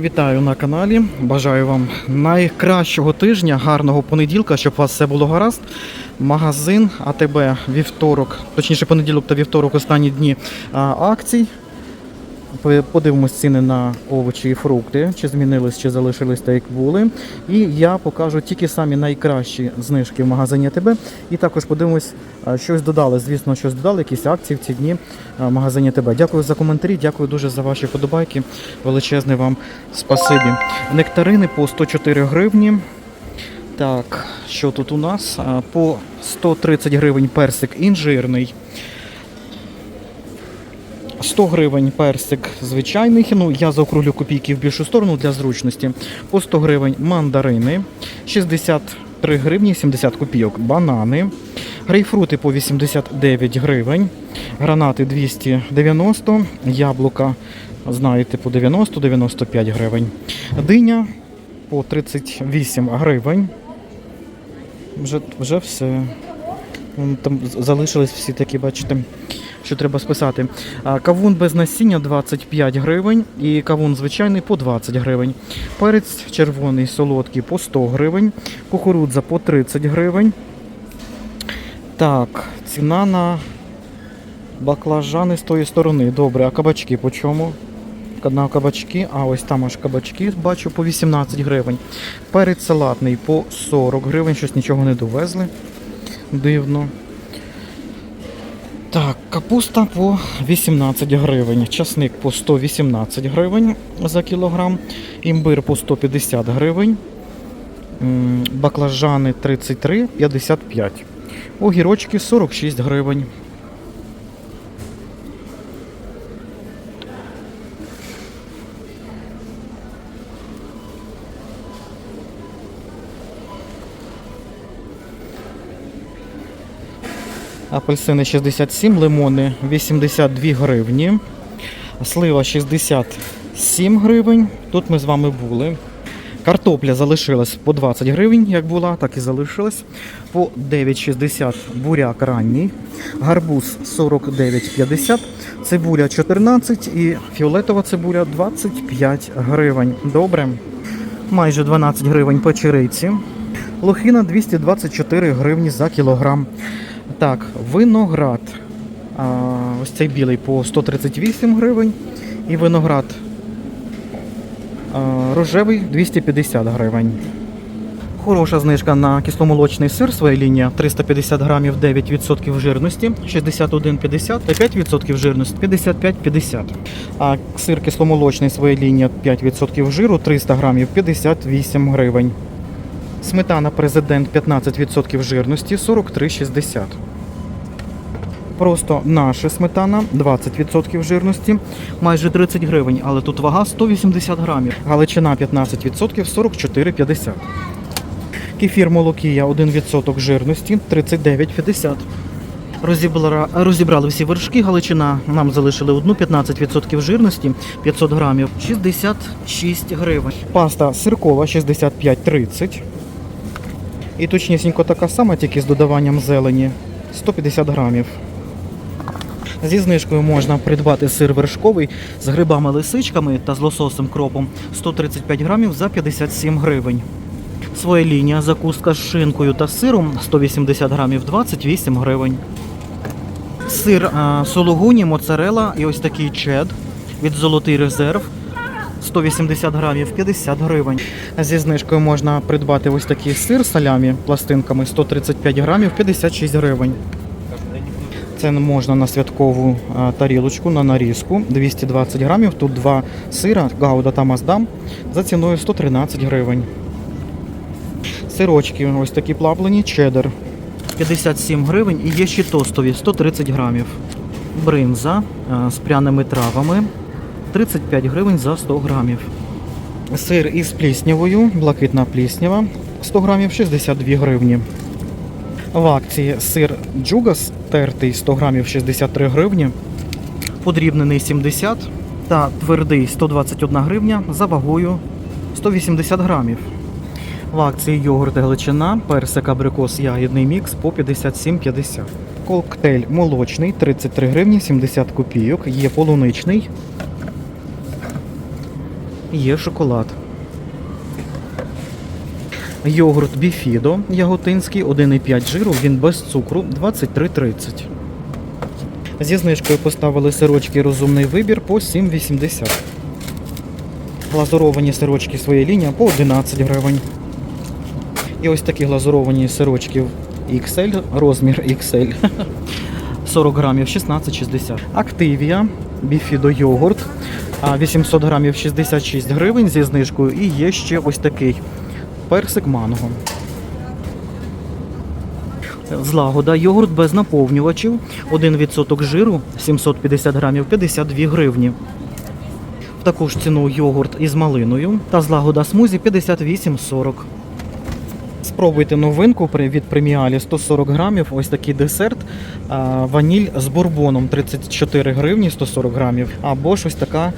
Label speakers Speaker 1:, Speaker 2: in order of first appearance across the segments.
Speaker 1: Вітаю на каналі. Бажаю вам найкращого тижня, гарного понеділка, щоб у вас все було гаразд. Магазин АТБ вівторок, точніше понеділок та вівторок, останні дні акцій. По- Подивимось ціни на овочі і фрукти, чи змінились, чи залишились так, як були. І я покажу тільки самі найкращі знижки в магазині АТБ. І також подивимось, щось додали. Звісно, щось додали, якісь акції в ці дні в магазині АТБ. Дякую за коментарі, дякую дуже за ваші подобайки. Величезне вам спасибі. Нектарини по 104 гривні. Так, що тут у нас? По 130 гривень персик інжирний. 100 гривень персик звичайний. Ну, я заокруглю копійки в більшу сторону для зручності. По 100 гривень мандарини, 63 гривні 70 копійок банани, грейпфрути по 89 гривень, гранати 290, яблука, знаєте, по 90-95 гривень. Диня по 38 гривень. Вже, вже все. Там залишились всі такі, бачите, що треба списати. Кавун без насіння 25 гривень і кавун звичайний по 20 гривень. Перець червоний солодкий по 100 гривень, кукурудза по 30 гривень. Так, ціна на баклажани з тої сторони. Добре, а кабачки по чому? На кабачки, а ось там аж кабачки бачу по 18 гривень. Перець салатний по 40 гривень, щось нічого не довезли. Дивно. Так, капуста по 18 гривень, часник по 118 гривень за кілограм, імбир по 150 гривень, баклажани 33,55, огірочки 46 гривень. Апельсини 67, лимони 82 гривні, слива 67 гривень. Тут ми з вами були. Картопля залишилась по 20 гривень, як була, так і залишилась. По 9,60 буряк ранній, гарбуз 49,50, цибуля 14 і фіолетова цибуля 25 гривень. Добре. Майже 12 гривень печериці. Лохина 224 гривні за кілограм. Так, виноград. Ось цей білий по 138 гривень. І виноград рожевий 250 гривень. Хороша знижка на кисломолочний сир, своя лінія 350 грамів 9% жирності, 61,50 та 5% жирності 55,50. А сир кисломолочний, своя лінія 5% жиру, 300 грамів 58 гривень. Сметана президент 15% жирності 43,60. Просто наша сметана 20% жирності, майже 30 гривень, але тут вага 180 грамів. Галичина 15% 44,50. Кефір молокія 1% жирності 39,50. Розібра... Розібрали всі вершки, галичина нам залишили одну 15% жирності 500 грамів 66 гривень. Паста сиркова 65,30. І точнісінько така сама, тільки з додаванням зелені 150 грамів. Зі знижкою можна придбати сир вершковий з грибами-лисичками та з лососем кропом 135 грамів за 57 гривень. Своя лінія закуска з шинкою та сиром 180 грамів 28 гривень. Сир сологуні, моцарела і ось такий чед від Золотий резерв 180 грамів 50 гривень. Зі знижкою можна придбати ось такий сир салямі пластинками 135 грамів 56 гривень. Це можна на святкову тарілочку на нарізку 220 грамів. Тут два сира, гауда та маздам за ціною 113 гривень. Сирочки ось такі плавлені, чеддер 57 гривень і є ще тостові 130 грамів. Бринза з пряними травами 35 гривень за 100 грамів. Сир із пліснявою, блакитна пліснява 100 грамів 62 гривні. В акції сир Джугас тертий 100 грамів 63 гривні, подрібнений 70 та твердий 121 гривня за вагою 180 грамів. В акції йогурт Галичина, персик абрикос ягідний мікс по 57,50. Коктейль молочний 33 гривні 70 копійок. Є полуничний Є шоколад. Йогурт Біфідо яготинський 1,5 жиру, він без цукру 23,30. Зі знижкою поставили сирочки розумний вибір по 7,80. Глазуровані сирочки своєї лінії по 11 гривень. І ось такі глазуровані сирочки XL, розмір XL. 40 грамів 16,60. Активія, біфідо йогурт, 800 грамів 66 гривень зі знижкою. І є ще ось такий персик манго. Злагода, йогурт без наповнювачів, 1% жиру, 750 грамів 52 гривні. В таку ж ціну йогурт із малиною та злагода смузі 58,40. Спробуйте новинку від преміалі 140 грамів. Ось такий десерт. Ваніль з бурбоном 34 гривні 140 грамів. Або ж ось така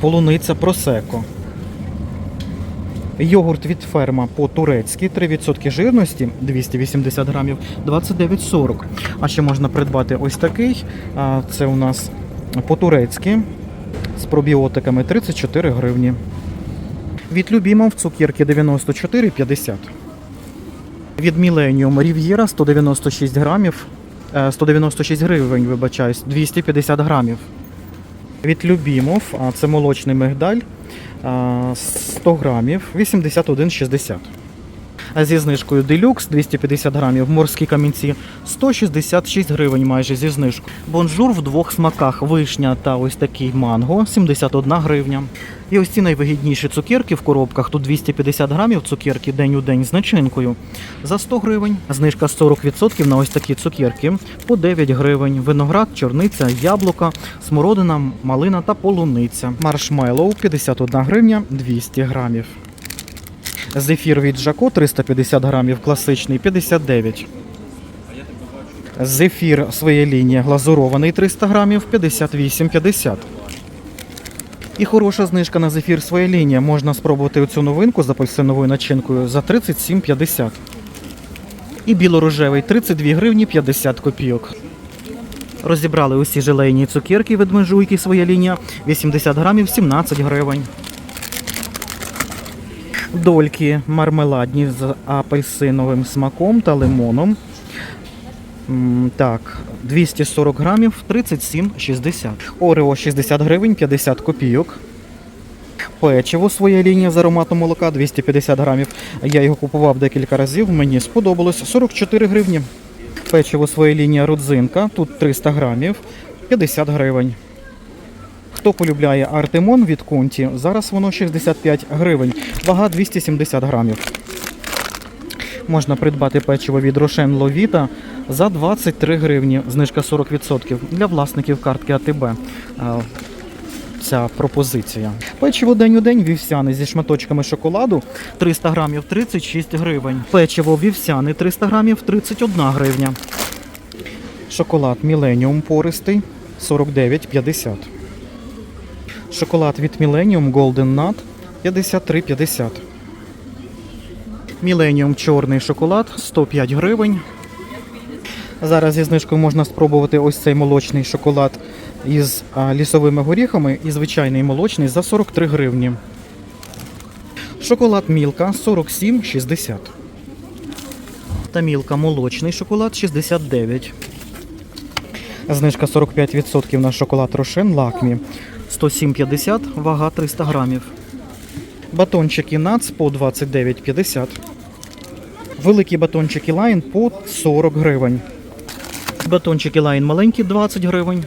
Speaker 1: полуниця просеко. Йогурт від ферма по-турецьки 3% жирності 280 грамів 29,40. А ще можна придбати ось такий. Це у нас по-турецьки з пробіотиками 34 гривні. Від Любімов цукерки 94,50. Від Millennium Riviera 196 грамів, е, 196 гривень, вибачаюсь, 250 грамів. Від Любімов, це молочний мигдаль, 100 грамів, 81,60. Зі знижкою Deluxe 250 грамів, морські камінці 166 гривень майже зі знижкою. Бонжур в двох смаках вишня та ось такий манго 71 гривня. І ось ці найвигідніші цукерки в коробках. Тут 250 грамів цукерки день у день з начинкою за 100 гривень. Знижка 40% на ось такі цукерки по 9 гривень. Виноград, чорниця, яблука, смородина, малина та полуниця. Маршмеллоу 51 гривня 200 грамів. Зефір від Жако 350 грамів, класичний 59. Зефір своє лінія глазурований 300 грамів 58,50. І хороша знижка на зефір своя лінія. Можна спробувати цю новинку з апельсиновою начинкою за 37,50. І білорожевий 32 гривні 50 копійок. Розібрали усі желейні цукерки від межуйки своя лінія 80 грамів 17 гривень. Дольки мармеладні з апельсиновим смаком та лимоном. Так, 240 грамів 37,60. Орео 60 гривень 50 копійок. Печиво своя лінія з ароматом молока 250 грамів. Я його купував декілька разів, мені сподобалось 44 гривні. Печиво своя лінія родзинка, тут 300 грамів 50 гривень. Хто полюбляє Артемон від Конті, зараз воно 65 гривень, вага 270 грамів. Можна придбати печиво від Рошен Ловіта за 23 гривні, знижка 40% для власників картки АТБ. Ця пропозиція. Печиво день у день вівсяне зі шматочками шоколаду 300 грамів 36 гривень. Печиво вівсяне 300 грамів 31 гривня. Шоколад Millennium пористий 49,50. Шоколад від Millennium Golden Nut 53,50. Millennium чорний шоколад 105 гривень. Зараз зі знижкою можна спробувати ось цей молочний шоколад із лісовими горіхами і звичайний молочний за 43 гривні. Шоколад Мілка 47,60. Та Мілка молочний шоколад 69. Знижка 45% на шоколад Рошен Лакмі 107,50, вага 300 грамів. Батончики Нац по 29,50. Великі батончики Лайн по 40 гривень. Батончики Лайн маленькі 20 гривень.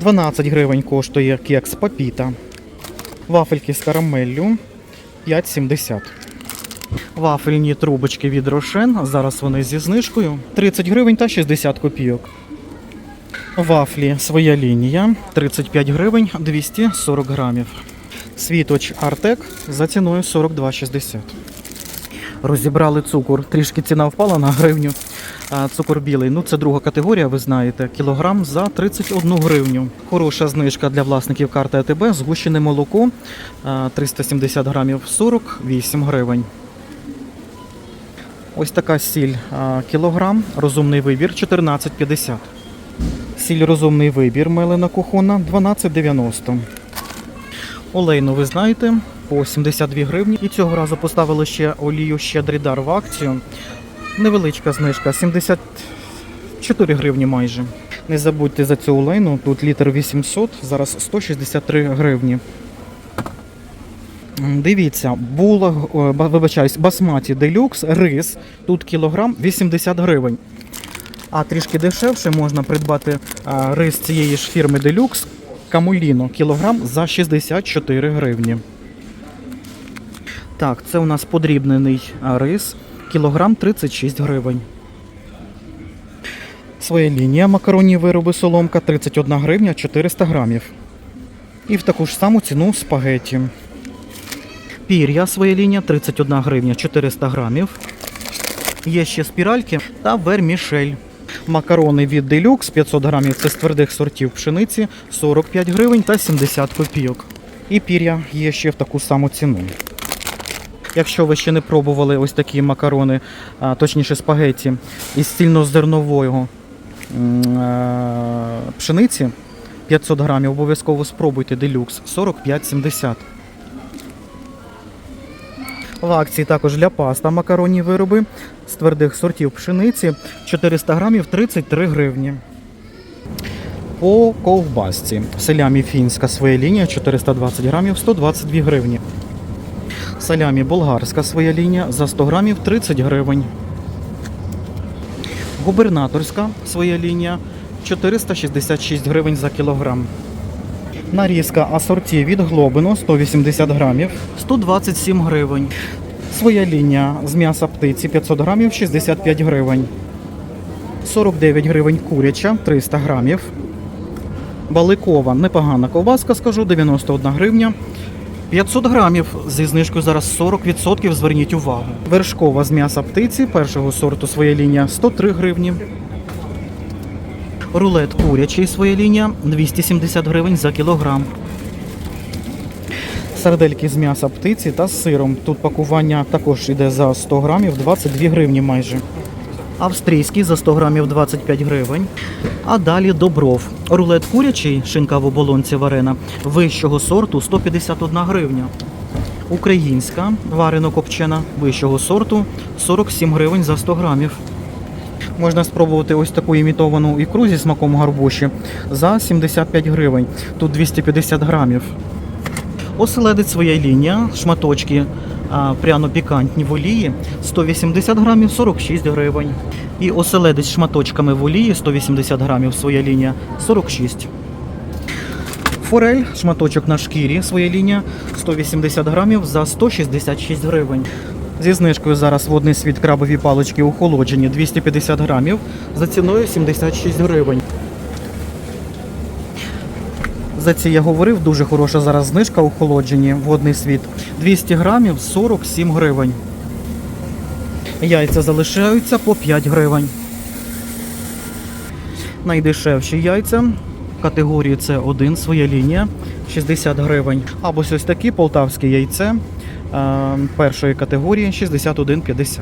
Speaker 1: 12 гривень коштує кекс Папіта. Вафельки з карамеллю 5,70. Вафельні трубочки від Рошен. Зараз вони зі знижкою 30 гривень та 60 копійок. Вафлі своя лінія 35 гривень 240 грамів. Світоч Артек за ціною 42,60. Розібрали цукор. Трішки ціна впала на гривню. Цукор білий. Ну це друга категорія, ви знаєте. Кілограм за 31 гривню. Хороша знижка для власників карти АТБ. Згущене молоко 370 грамів 48 гривень. Ось така сіль кілограм. Розумний вибір 14,50. Сіль розумний вибір мелена кухона 12,90. Олейну ви знаєте, по 72 гривні. І цього разу поставили ще олію щедрий дар в акцію. Невеличка знижка, 74 гривні майже. Не забудьте за цю олейну, тут літр 800, зараз 163 гривні. Дивіться, була, вибачаюсь, басматі делюкс, рис, тут кілограм 80 гривень. А трішки дешевше можна придбати рис цієї ж фірми Deluxe Камуліно кілограм за 64 гривні. Так, це у нас подрібнений рис, кілограм 36 гривень. Своя лінія макаронні вироби соломка 31 гривня 400 грамів. І в таку ж саму ціну спагеті. Пір'я своя лінія 31 гривня 400 грамів. Є ще спіральки та вермішель. Макарони від Deluxe 500 грамів це з твердих сортів пшениці 45 гривень та 70 копійок. І пір'я є ще в таку саму ціну. Якщо ви ще не пробували ось такі макарони, точніше спагеті із цільнозернового пшениці 500 грамів, обов'язково спробуйте Deluxe 45,70. В акції також для паста макаронні вироби з твердих сортів пшениці 400 грамів 33 гривні. По ковбасці. Салямі фінська своя лінія 420 грамів 122 гривні. Салямі болгарська своя лінія за 100 грамів 30 гривень. Губернаторська своя лінія 466 гривень за кілограм. Нарізка асорті від Глобино 180 грамів 127 гривень. Своя лінія з м'яса птиці 500 грамів 65 гривень. 49 гривень куряча 300 грамів. Баликова непогана ковбаска, скажу, 91 гривня. 500 грамів зі знижкою зараз 40%, зверніть увагу. Вершкова з м'яса птиці першого сорту своя лінія 103 гривні. Рулет курячий своя лінія 270 гривень за кілограм. Сардельки з м'яса птиці та з сиром. Тут пакування також йде за 100 грамів 22 гривні майже. Австрійський за 100 грамів 25 гривень. А далі добров. Рулет курячий, шинка в оболонці варена, вищого сорту 151 гривня. Українська варено копчена вищого сорту 47 гривень за 100 грамів. Можна спробувати ось таку імітовану ікру зі смаком гарбуші за 75 гривень. Тут 250 грамів. Оселедець своя лінія, шматочки пряно-пікантні в олії 180 грамів 46 гривень. І оселедець шматочками в олії 180 грамів своя лінія 46. Форель, шматочок на шкірі, своя лінія 180 грамів за 166 гривень. Зі знижкою зараз водний світ крабові палички охолоджені 250 грамів за ціною 76 гривень. За ці я говорив, дуже хороша зараз знижка у холодженні, водний світ. 200 грамів 47 гривень. Яйця залишаються по 5 гривень. Найдешевші яйця категорії С1 своя лінія 60 гривень. Або ось такі полтавське яйце е, першої категорії 61,50.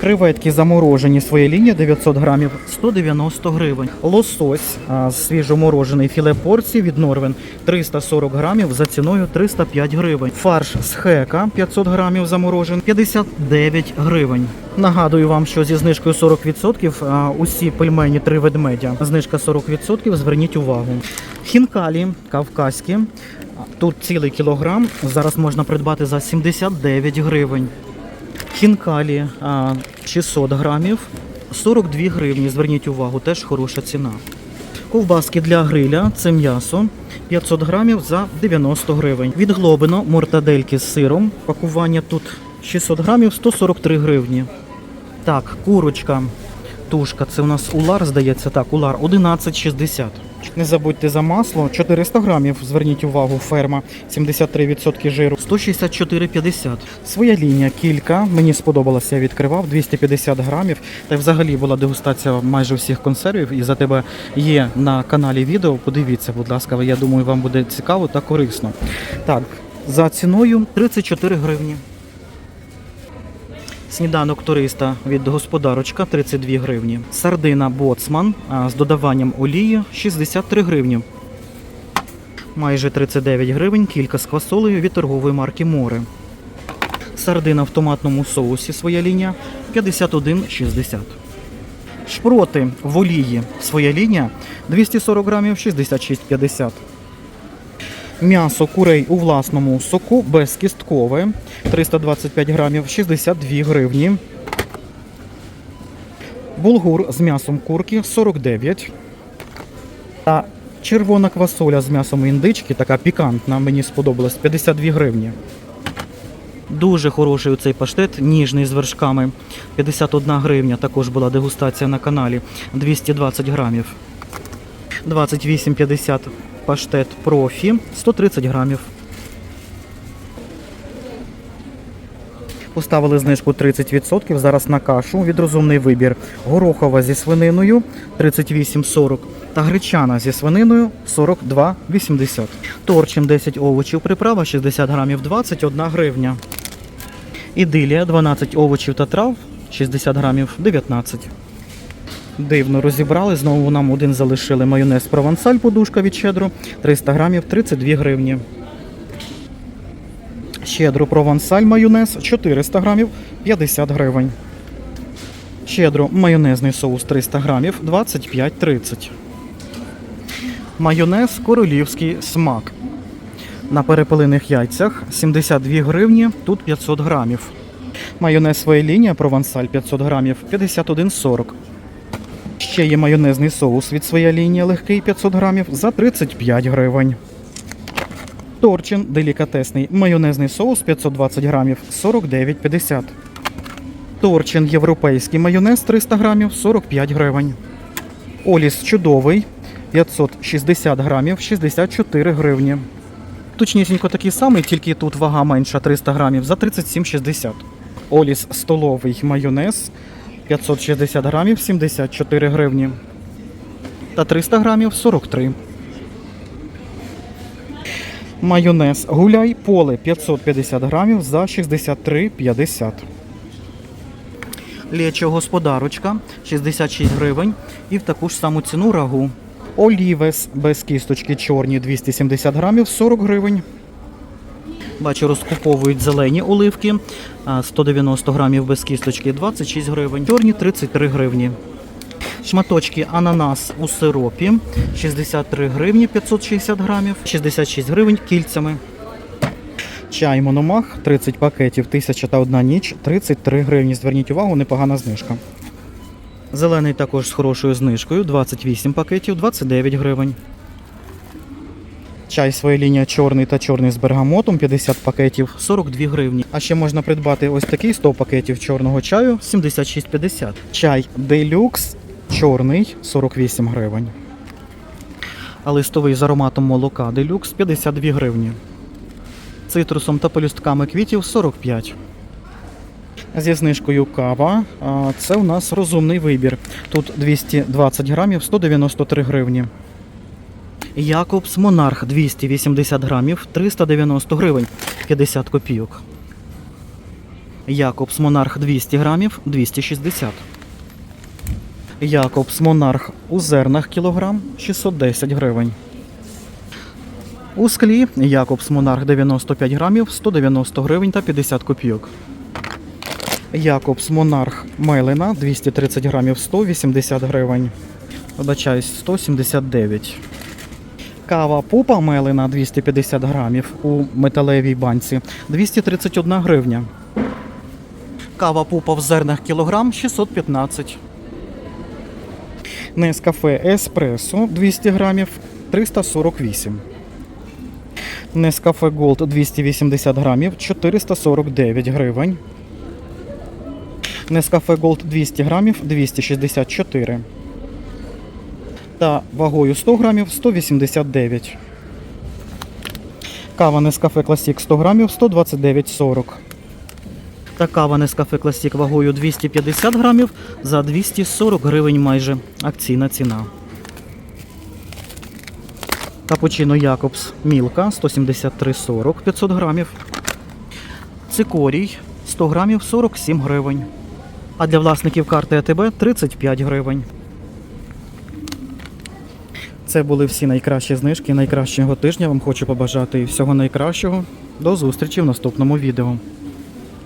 Speaker 1: Креветки заморожені своя лінія 900 грамів 190 гривень. Лосось свіжоморожений філе порції від Норвен 340 грамів за ціною 305 гривень. Фарш з хека 500 грамів заморожений 59 гривень. Нагадую вам, що зі знижкою 40% усі пельмені три ведмедя. Знижка 40%, зверніть увагу. Хінкалі кавказькі. Тут цілий кілограм. Зараз можна придбати за 79 гривень. Хінкалі 600 грамів, 42 гривні. Зверніть увагу, теж хороша ціна. Ковбаски для гриля це м'ясо 500 грамів за 90 гривень. Від Глобино мортадельки з сиром. Пакування тут 600 грамів 143 гривні. Так, курочка. Тушка, це у нас улар, здається, так, улар 11,60. Не забудьте за масло 400 грамів. Зверніть увагу, ферма 73% жиру 164,50. Своя лінія кілька. Мені сподобалося, я відкривав 250 грамів. Та й взагалі була дегустація майже всіх консервів. І за тебе є на каналі відео. Подивіться, будь ласка, я думаю, вам буде цікаво та корисно. Так, за ціною 34 гривні. Сніданок туриста від господарочка 32 гривні. Сардина боцман з додаванням олії 63 гривні. майже 39 гривень, кілька з квасолею від торгової марки Море. Сардина в томатному соусі своя лінія 51,60. Шпроти в олії своя лінія 240 грамів 66,50. М'ясо курей у власному соку безкісткове 325 грамів 62 гривні. Булгур з м'ясом курки 49. Та червона квасоля з м'ясом індички, така пікантна, мені сподобалась 52 гривні. Дуже хороший цей паштет, ніжний з вершками. 51 гривня. Також була дегустація на каналі. 220 грамів. 28,50 паштет профі, 130 грамів. Поставили знижку 30%. Зараз на кашу від розумний вибір. Горохова зі свининою 38,40 та гречана зі свининою 42,80. Торчин 10 овочів приправа 60 грамів 21 гривня. Ідилія 12 овочів та трав 60 грамів 19. Дивно розібрали. Знову нам один залишили майонез провансаль, подушка від щедро 300 грамів 32 гривні. Щедро провансаль майонез 400 грамів 50 гривень. Щедро майонезний соус 300 грамів 25,30. Майонез королівський смак. На перепелиних яйцях 72 гривні, тут 500 грамів. Майонез своя лінія провансаль 500 грамів 51,40. Ще є майонезний соус від своя лінія легкий 500 грамів за 35 гривень. Торчин делікатесний майонезний соус 520 грамів 49,50. Торчин європейський майонез 300 грамів 45 гривень. Оліс чудовий 560 грамів 64 гривні. Точнісінько такий самий, тільки тут вага менша 300 грамів за 37,60. Оліс столовий майонез 560 грамів 74 гривні. Та 300 грамів 43. Майонез гуляй поле 550 грамів за 63,50. Лєчо господарочка 66 гривень і в таку ж саму ціну рагу. Олівес без кісточки чорні 270 грамів 40 гривень. Бачу, розкуповують зелені оливки 190 грамів без кісточки 26 гривень. Чорні 33 гривні. Шматочки ананас у сиропі 63 гривні 560 грамів, 66 гривень кільцями. Чай Мономах 30 пакетів 1001 ніч 33 гривні. Зверніть увагу, непогана знижка. Зелений також з хорошою знижкою 28 пакетів 29 гривень. Чай своя лінія чорний та чорний з бергамотом 50 пакетів 42 гривні. А ще можна придбати ось такий 100 пакетів чорного чаю 76,50. Чай делюкс чорний 48 гривень. А листовий з ароматом молока делюкс 52 гривні. Цитрусом та пелюстками квітів 45. Зі знижкою кава. Це у нас розумний вибір. Тут 220 грамів 193 гривні. Якобс Монарх 280 грамів 390 гривень 50 копійок. Якобс Монарх 200 грамів 260. Якобс Монарх у зернах кілограм 610 гривень. У склі Якобс Монарх 95 грамів 190 гривень та 50 копійок. Якобс Монарх Мелина 230 грамів 180 гривень. Вибачаюсь, 179. Кава пупа Мелина 250 грамів у металевій банці 231 гривня. Кава пупа в зернах кілограм 615. Нескафе Еспресо 200 грамів 348. Нескафе Голд 280 грамів 449 гривень. Нескафе Голд 200 грамів 264. Та вагою 100 грамів 189. Кава Нескафе Класік 100 грамів 129,40. Та кава Нескафе Класік вагою 250 грамів за 240 гривень майже. Акційна ціна. Капучино Якобс Мілка 173,40 500 грамів. Цикорій 100 грамів 47 гривень. А для власників карти АТБ 35 гривень. Це були всі найкращі знижки найкращого тижня. Вам хочу побажати всього найкращого. До зустрічі в наступному відео.